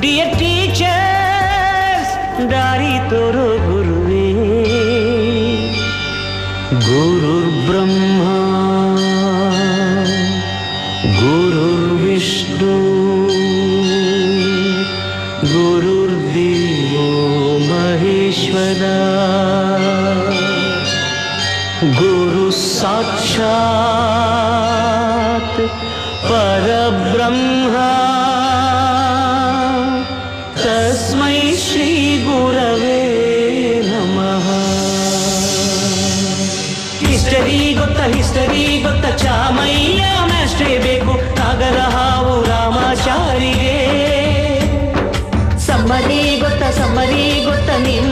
dear teachers, dari toro guruve, Guru Brahma, Guru Vishnu, Guru Devo Maheshwara, Guru Sakshat Parabrahma. ಗುರವೇ ನಮಃ history ಗೊತ್ತ history ಗೊತ್ತ ಚಾಮಯ್ಯ ಮ್ಯಾಸ್ಟ್ರೇ ಬೇಕು. ನಾಗರ ಹಾವು ರಾಮಾಚಾರಿಗೆ ಸಮ್ಮರಿ ಗೊತ್ತ ಸಮ್ಮರಿ ಗೊತ್ತ ನಿಮ್ಮಂಥ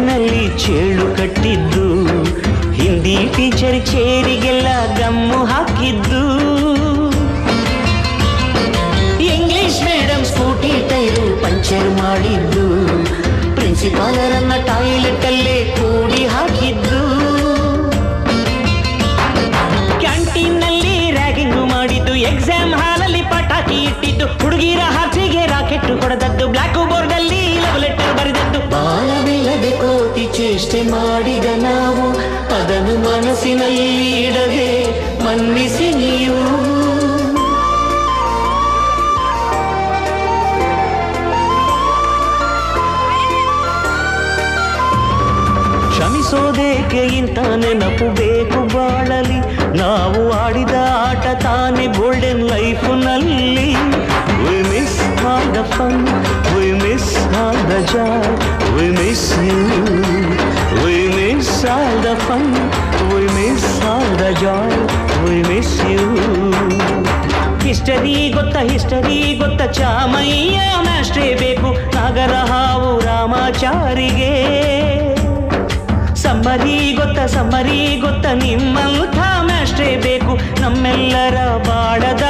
ಜುಟ್ಟಿನಲ್ಲಿ ಚೇಳು ಕಟ್ಟಿದ್ದು. ಹಿಂದಿ ಟೀಚರ್ ಚೇರಿಗೆಲ್ಲ ಗಮ್ಮು ಹಾಕಿದ್ದು. English madam scooty tyre puncture ಮಾಡಿದ್ದು. ಪ್ರಿನ್ಸಿಪಾಲರನ್ನ ಟಾಯ್ಲೆಟ್ ಅಲ್ಲೇ ಕೂಡಿ ಹಾಕಿದ್ದು. ಕ್ಯಾಂಟೀನ್ನಲ್ಲಿ ರ್ಯಾಗಿಂಗ್ ಮಾಡಿದ್ದು. ಎಕ್ಸಾಮ್ ಹಾಲಲ್ಲಿ ಪಟಾಕಿ ಇಟ್ಟಿದ್ದು. ಹುಡುಗಿರ ಹಾಸಿಗೆ ರಾಕೆಟ್ ಹೊಡೆದದ್ದು. ಬ್ಲ್ಯಾಕ್ ಬೋರ್ಡ್ ಚೇಷ್ಟೆ ಮಾಡಿದ ನಾವು, ಅದನ್ನು ಮನಸ್ಸಿನಲ್ಲಿ ಇಡದೆ ಮನ್ನಿಸಿ ನೀವು. ಕ್ಷಮಿಸೋದೇಕೆ ಇಂತಾನೆ ನೆನಪು ಬೇಕು ಬಾಳಲಿ? ನಾವು ಆಡಿದ ಆಟ ತಾನೆ golden ಲೈಫ್ನಲ್ಲಿ we miss the fun we miss the joy we miss you miss all the fun we miss all the joy we miss you history ಗೊತ್ತ ಹಿಸ್ಟರಿ ಗೊತ್ತ ಚಾಮಯ್ಯ ಮ್ಯಾಸ್ಟ್ರೇ ಬೇಕು ನಾಗರ ಹಾವು ರಾಮಾಚಾರಿಗೆ. ಸಮ್ಮರಿ ಗೊತ್ತ ಸಮ್ಮರಿ ಗೊತ್ತ ನಿಮ್ಮಂಥ ಮ್ಯಾಸ್ಟ್ರೇ ಬೇಕು, ನಮ್ಮೆಲ್ಲರ ಬಾಳದ